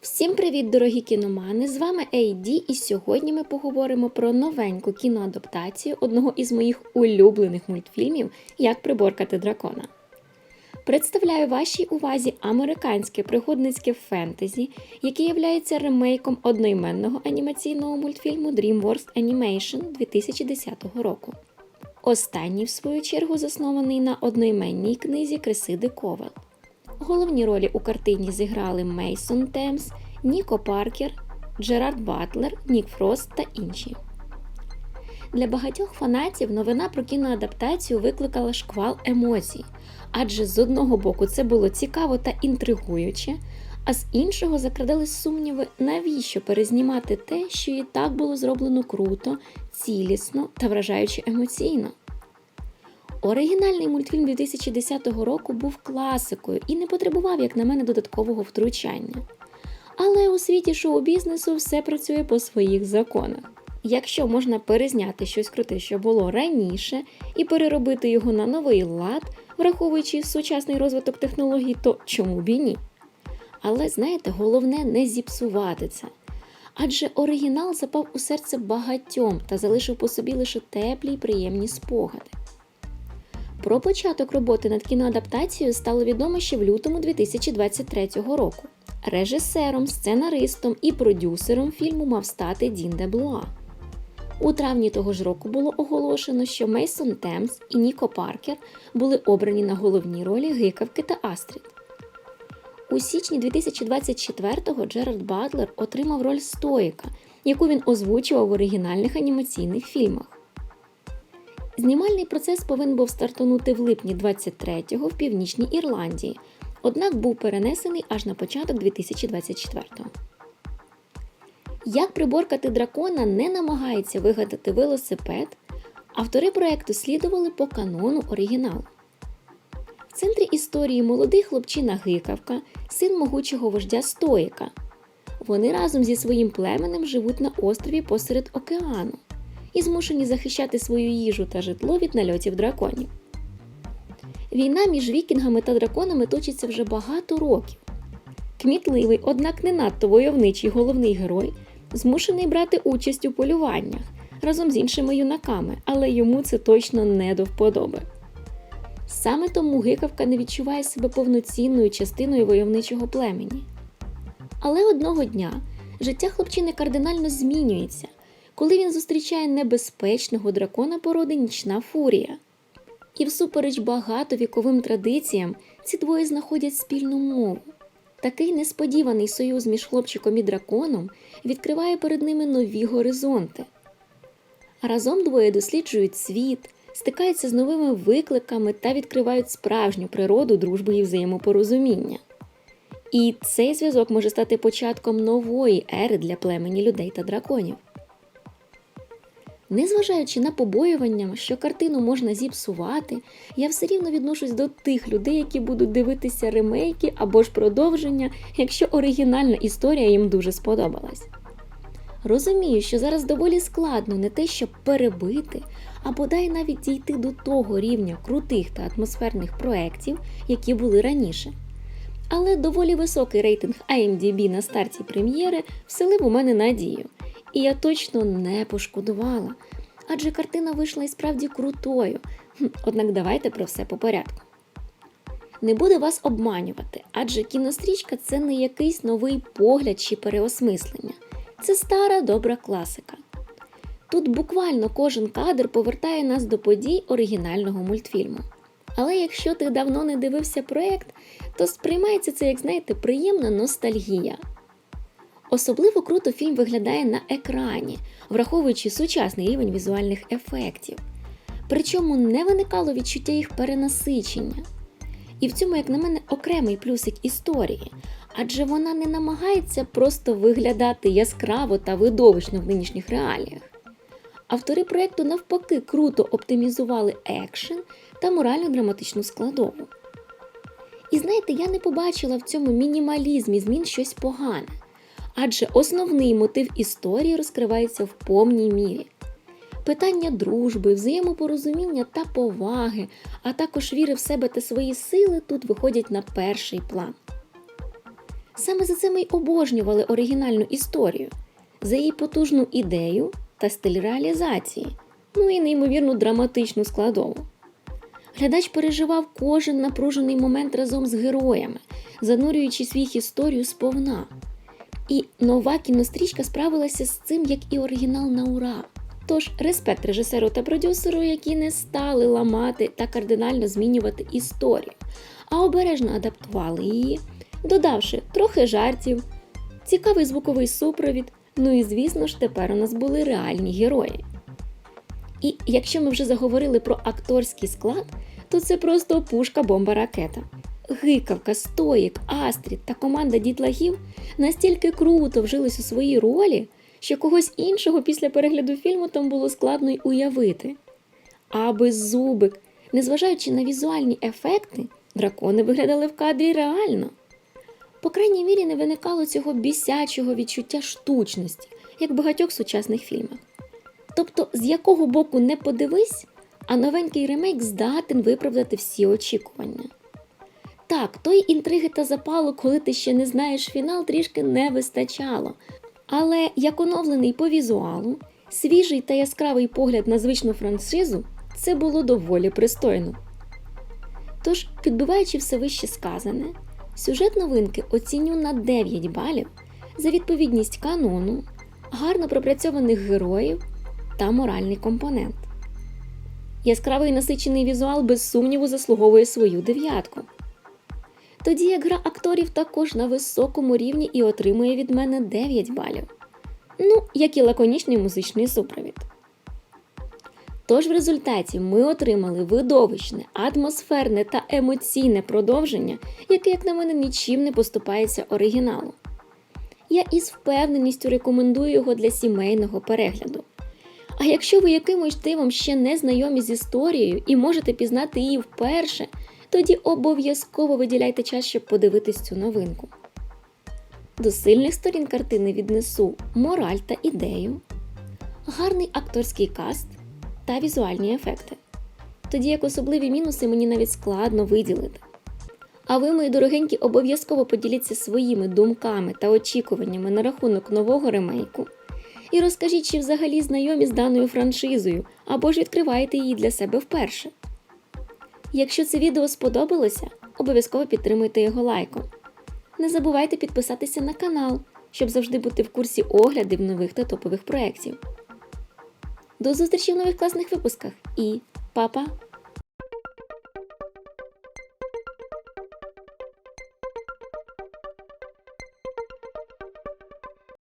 Всім привіт, дорогі кіномани! З вами Ейді, і сьогодні ми поговоримо про новеньку кіноадаптацію одного із моїх улюблених мультфільмів Як приборкати дракона. Представляю вашій увазі американське пригодницьке фентезі, яке є ремейком одноіменного анімаційного мультфільму DreamWorks Animation 2010 року. Останній, в свою чергу, заснований на одноіменній книзі Кресиди Ковел. Головні ролі у картині зіграли Мейсон Темс, Ніко Паркер, Джерард Батлер, Нік Фрост та інші. Для багатьох фанатів новина про кіноадаптацію викликала шквал емоцій, адже з одного боку це було цікаво та інтригуюче, а з іншого закрадались сумніви, навіщо перезнімати те, що і так було зроблено круто, цілісно та вражаюче емоційно. Оригінальний мультфільм 2010 року був класикою і не потребував, як на мене, додаткового втручання. Але у світі шоу-бізнесу все працює по своїх законах. Якщо можна перезняти щось круте, що було раніше, і переробити його на новий лад, враховуючи сучасний розвиток технологій, то чому б і ні? Але знаєте, головне не зіпсувати це. Адже оригінал запав у серце багатьом та залишив по собі лише теплі й приємні спогади. Про початок роботи над кіноадаптацією стало відомо ще в лютому 2023 року. Режисером, сценаристом і продюсером фільму мав стати Дін Деблуа. У травні того ж року було оголошено, що Мейсон Темс і Ніко Паркер були обрані на головні ролі Гикавки та Астрід. У січні 2024-го Джерард Батлер отримав роль Стоїка, яку він озвучував в оригінальних анімаційних фільмах. Знімальний процес повинен був стартанути в липні 23-го в Північній Ірландії, однак був перенесений аж на початок 2024-го. Як приборкати дракона не намагається вигадати велосипед, автори проекту слідували по канону оригіналу. В центрі історії молодий хлопчина Гикавка, син могучого вождя Стоїка. Вони разом зі своїм племенем живуть на острові посеред океану і змушені захищати свою їжу та житло від нальотів драконів. Війна між вікінгами та драконами точиться вже багато років. Кмітливий, однак не надто войовничий головний герой змушений брати участь у полюваннях разом з іншими юнаками, але йому це точно не до вподоби. Саме тому гикавка не відчуває себе повноцінною частиною войовничого племені. Але одного дня життя хлопчини кардинально змінюється, коли він зустрічає небезпечного дракона породи нічна фурія. І всупереч багатовіковим традиціям ці двоє знаходять спільну мову. Такий несподіваний союз між хлопчиком і драконом відкриває перед ними нові горизонти. Разом двоє досліджують світ, стикаються з новими викликами та відкривають справжню природу дружби і взаємопорозуміння. І цей зв'язок може стати початком нової ери для племені людей та драконів. Незважаючи на побоювання, що картину можна зіпсувати, я все рівно відношусь до тих людей, які будуть дивитися ремейки або ж продовження, якщо оригінальна історія їм дуже сподобалась. Розумію, що зараз доволі складно не те, щоб перебити, а бодай навіть дійти до того рівня крутих та атмосферних проєктів, які були раніше. Але доволі високий рейтинг IMDb на старті прем'єри вселив у мене надію. І я точно не пошкодувала, адже картина вийшла і справді крутою. Однак давайте про все по порядку. Не буду вас обманювати, адже кінострічка це не якийсь новий погляд чи переосмислення. Це стара добра класика. Тут буквально кожен кадр повертає нас до подій оригінального мультфільму. Але якщо ти давно не дивився проєкт, то сприймається це, як знаєте, приємна ностальгія. Особливо круто фільм виглядає на екрані, враховуючи сучасний рівень візуальних ефектів. Причому не виникало відчуття їх перенасичення. І в цьому, як на мене, окремий плюсик історії, адже вона не намагається просто виглядати яскраво та видовищно в нинішніх реаліях. Автори проєкту навпаки круто оптимізували екшен та морально-драматичну складову. І знаєте, я не побачила в цьому мінімалізмі змін щось погане адже основний мотив історії розкривається в повній мірі. Питання дружби, взаємопорозуміння та поваги, а також віри в себе та свої сили тут виходять на перший план. Саме за це ми й обожнювали оригінальну історію, за її потужну ідею та стиль реалізації, ну і неймовірну драматичну складову. Глядач переживав кожен напружений момент разом з героями, занурюючи свій історію сповна. І нова кінострічка справилася з цим, як і оригінал на ура. Тож респект режисеру та продюсеру, які не стали ламати та кардинально змінювати історію, а обережно адаптували її, додавши трохи жартів, цікавий звуковий супровід. Ну і звісно ж, тепер у нас були реальні герої. І якщо ми вже заговорили про акторський склад, то це просто пушка бомба ракета. Гикавка, Стоїк, Астрід та команда дітлагів настільки круто вжились у свої ролі, що когось іншого після перегляду фільму там було складно й уявити. А беззубик, незважаючи на візуальні ефекти, дракони виглядали в кадрі реально. По крайній мірі не виникало цього бісячого відчуття штучності, як в багатьох сучасних фільмах. Тобто, з якого боку не подивись, а новенький ремейк здатен виправдати всі очікування. Так, тої інтриги та запалу, коли ти ще не знаєш фінал, трішки не вистачало. Але як оновлений по візуалу, свіжий та яскравий погляд на звичну франшизу, це було доволі пристойно. Тож, підбиваючи все вище сказане, сюжет новинки оціню на 9 балів за відповідність канону, гарно пропрацьованих героїв та моральний компонент. Яскравий насичений візуал без сумніву заслуговує свою дев'ятку. Тоді як гра акторів також на високому рівні і отримує від мене 9 балів. Ну, як і лаконічний музичний супровід. Тож в результаті ми отримали видовищне, атмосферне та емоційне продовження, яке, як на мене, нічим не поступається оригіналу. Я із впевненістю рекомендую його для сімейного перегляду. А якщо ви якимось дивом ще не знайомі з історією і можете пізнати її вперше, тоді обов'язково виділяйте час, щоб подивитись цю новинку. До сильних сторін картини віднесу мораль та ідею, гарний акторський каст та візуальні ефекти. Тоді як особливі мінуси мені навіть складно виділити. А ви, мої дорогенькі, обов'язково поділіться своїми думками та очікуваннями на рахунок нового ремейку. І розкажіть, чи взагалі знайомі з даною франшизою, або ж відкриваєте її для себе вперше. Якщо це відео сподобалося, обов'язково підтримуйте його лайком. Не забувайте підписатися на канал, щоб завжди бути в курсі оглядів нових та топових проєктів. До зустрічі в нових класних випусках і па-па!